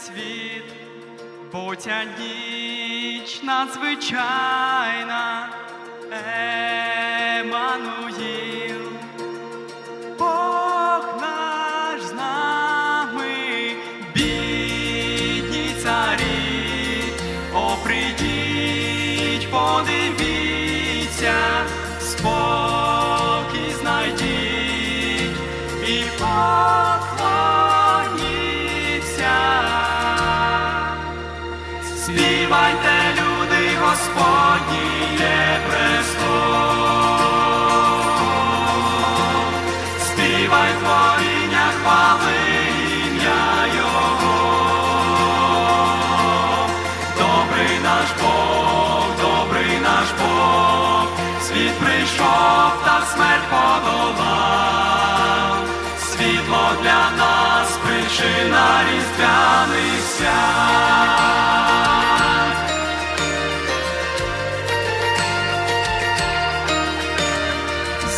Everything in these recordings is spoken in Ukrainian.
світ, ця ніч надзвичайна, Еммануїл. Бог наш з нами, бідні царі, о, прийдіть, Господні є. Співай творіння хвали Його. Добрий наш Бог, добрий наш Бог, світ прийшов та смерть подолав. Світло для нас причина різдвяних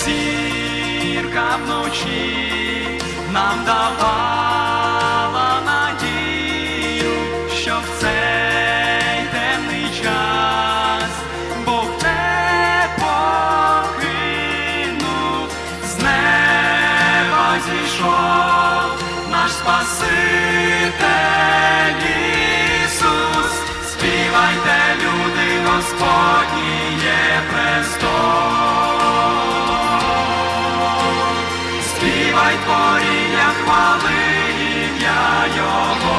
Зірка вночі нам давала надію, що в цей темний час Бог не покинув, з неба зійшов наш Спаситель Співай творіння хвали ім'я Його.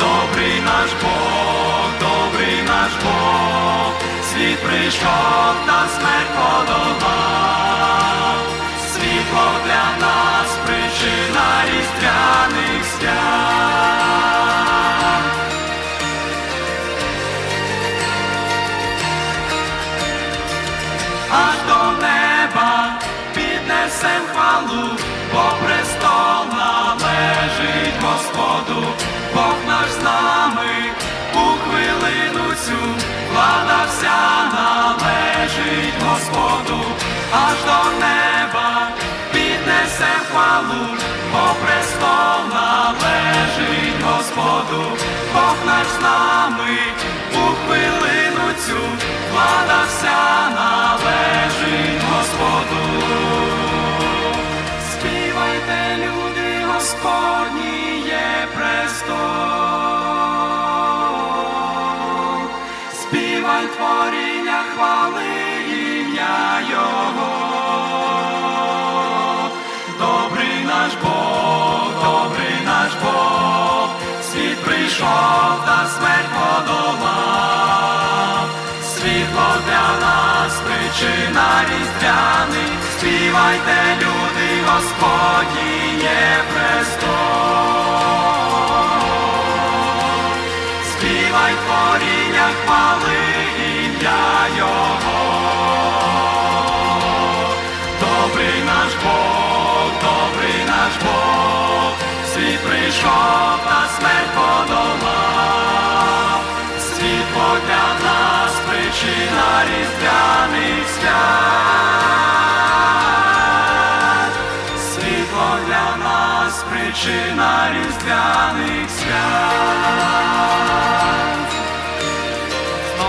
Добрий наш Бог, добрий наш Бог, світ прийшов та смерть подолав. Світло для нас причина різдвяних свят. аж до піднесем хвалу, бо престол належить Господу, Бог наш з нами у хвилину цю влада вся належить Господу, аж до неба піднесем хвалу, бо престол належить Господу, Бог наш з нами у хвилину цю влада вся Співай творіння хвали ім'я Його. Добрий наш Бог, добрий наш Бог, світ прийшов та смерть подолав. Світло для нас причина різдвяних, співайте, люди, Господні є Співай творіння хвали ім'я Його. Добрий наш Бог, добрий наш Бог, світ прийшов та смерть подолав. Світло для нас причина різдвяних свят. Світло для нас причина різдвяних свят.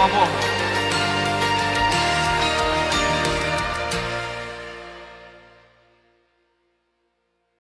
他过火